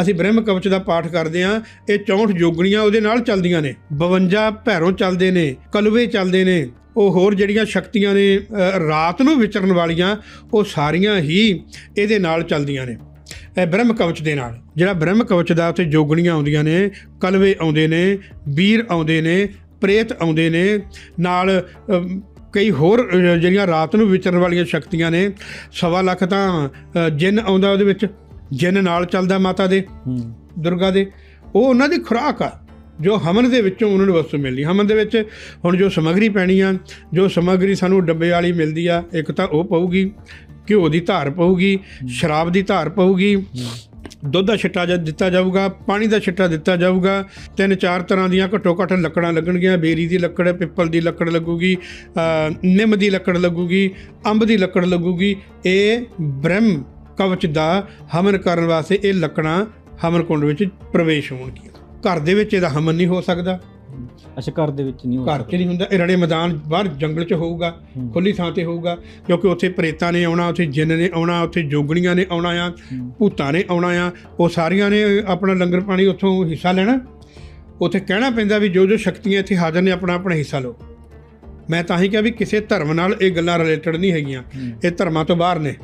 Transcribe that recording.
ਅਸੀਂ ਬ੍ਰਹਮ ਕਵਚ ਦਾ ਪਾਠ ਕਰਦੇ ਆ ਇਹ 64 ਜੋਗਣੀਆਂ ਉਹਦੇ ਨਾਲ ਚੱਲਦੀਆਂ ਨੇ। 52 ਭੈਰੋਂ ਚੱਲਦੇ ਨੇ, ਕਲਵੇ ਚੱਲਦੇ ਨੇ। ਉਹ ਹੋਰ ਜਿਹੜੀਆਂ ਸ਼ਕਤੀਆਂ ਨੇ ਰਾਤ ਨੂੰ ਵਿਚਰਨ ਵਾਲੀਆਂ, ਉਹ ਸਾਰੀਆਂ ਹੀ ਇਹਦੇ ਨਾਲ ਚੱਲਦੀਆਂ ਨੇ। ਇਹ ਬ੍ਰਹਮ ਕਵਚ ਦੇ ਨਾਲ। ਜਿਹੜਾ ਬ੍ਰਹਮ ਕਵਚ ਦਾ ਉੱਤੇ ਜੋਗਣੀਆਂ ਆਉਂਦੀਆਂ ਨੇ, ਕਲਵੇ ਆਉਂਦੇ ਨੇ ਵੀਰ ਆਉਂਦੇ ਨੇ, ਪ੍ਰੇਤ ਆਉਂਦੇ ਨੇ, ਨਾਲ ਕਈ ਹੋਰ ਜਿਹੜੀਆਂ ਰਾਤ ਨੂੰ ਵਿਚਰਨ ਵਾਲੀਆਂ ਸ਼ਕਤੀਆਂ ਨੇ, ਸਵਾ ਲੱਖ ਤਾਂ ਜਿੰਨ ਆਉਂਦਾ ਉਹਦੇ ਵਿੱਚ। ਜਿੰਨ ਨਾਲ ਚੱਲਦਾ ਮਾਤਾ ਦੇ ਦੁਰਗਾ ਦੇ ਉਹ ਉਹਨਾਂ ਦੀ ਖੁਰਾਕ ਆ ਜੋ ਹਵਨ ਦੇ ਵਿੱਚੋਂ ਉਹਨਾਂ ਨੂੰ ਵਸਤੂ ਮਿਲਣੀ ਹਵਨ ਦੇ ਵਿੱਚ ਹੁਣ ਜੋ ਸਮੱਗਰੀ ਪੈਣੀ ਆ ਜੋ ਸਮੱਗਰੀ ਸਾਨੂੰ ਡੱਬੇ ਵਾਲੀ ਮਿਲਦੀ ਆ ਇੱਕ ਤਾਂ ਉਹ ਪਊਗੀ ਘਿਓ ਦੀ ਧਾਰ ਪਊਗੀ ਸ਼ਰਾਬ ਦੀ ਧਾਰ ਪਊਗੀ ਦੁੱਧ ਦਾ ਛਿੱਟਾ ਜਦ ਦਿੱਤਾ ਜਾਊਗਾ ਪਾਣੀ ਦਾ ਛਿੱਟਾ ਦਿੱਤਾ ਜਾਊਗਾ ਤਿੰਨ ਚਾਰ ਤਰ੍ਹਾਂ ਦੀਆਂ ਘੱਟੋ ਘੱਟ ਲੱਕੜਾਂ ਲੱਗਣਗੀਆਂ ਬੇਰੀ ਦੀ ਲੱਕੜ ਪਿੱਪਲ ਦੀ ਲੱਕੜ ਲੱਗੂਗੀ ਨਿੰਮ ਦੀ ਲੱਕੜ ਲੱਗੂਗੀ ਅੰਬ ਦੀ ਲੱਕੜ ਲੱਗੂਗੀ ਇਹ ਬ੍ਰਹਮ ਕਵਚ ਦਾ ਹਵਨ ਕਰਨ ਵਾਸਤੇ ਇਹ ਲੱਕੜਾਂ ਹਵਨ ਕੁੰਡ ਵਿੱਚ ਪ੍ਰਵੇਸ਼ ਹੋਣਗੀਆਂ ਘਰ ਦੇ ਵਿੱਚ ਇਹਦਾ ਹਵਨ ਨਹੀਂ ਹੋ ਸਕਦਾ। ਅੱਛਾ ਘਰ ਦੇ ਵਿੱਚ ਨਹੀਂ ਹੋ ਘਰ 'ਚ ਨਹੀਂ ਹੁੰਦਾ। ਇਹ ਰੜੇ ਮੈਦਾਨ ਬਾਹਰ ਜੰਗਲ 'ਚ ਹੋਊਗਾ। ਖੁੱਲੀ ਥਾਂ ਤੇ ਹੋਊਗਾ ਕਿਉਂਕਿ ਉੱਥੇ ਪ੍ਰੇਤਾਂ ਨੇ ਆਉਣਾ ਉੱਥੇ ਜਿੰਨ ਨੇ ਆਉਣਾ ਉੱਥੇ ਜੋਗਣੀਆਂ ਨੇ ਆਉਣਾ ਆ। ਭੂਤਾਂ ਨੇ ਆਉਣਾ ਆ ਉਹ ਸਾਰੀਆਂ ਨੇ ਆਪਣਾ ਲੰਗਰ ਪਾਣੀ ਉੱਥੋਂ ਹਿੱਸਾ ਲੈਣਾ। ਉੱਥੇ ਕਹਿਣਾ ਪੈਂਦਾ ਵੀ ਜੋ ਜੋ ਸ਼ਕਤੀਆਂ ਇੱਥੇ ਹਾਜ਼ਰ ਨੇ ਆਪਣਾ ਆਪਣਾ ਹਿੱਸਾ ਲਓ। ਮੈਂ ਤਾਂ ਹੀ ਕਿਹਾ ਵੀ ਕਿਸੇ ਧਰਮ ਨਾਲ ਇਹ ਗੱਲਾਂ ਰਿਲੇਟਡ ਨਹੀਂ ਹੈਗੀਆਂ। ਇਹ ਧਰਮਾਂ ਤੋਂ ਬਾਹਰ ਨੇ।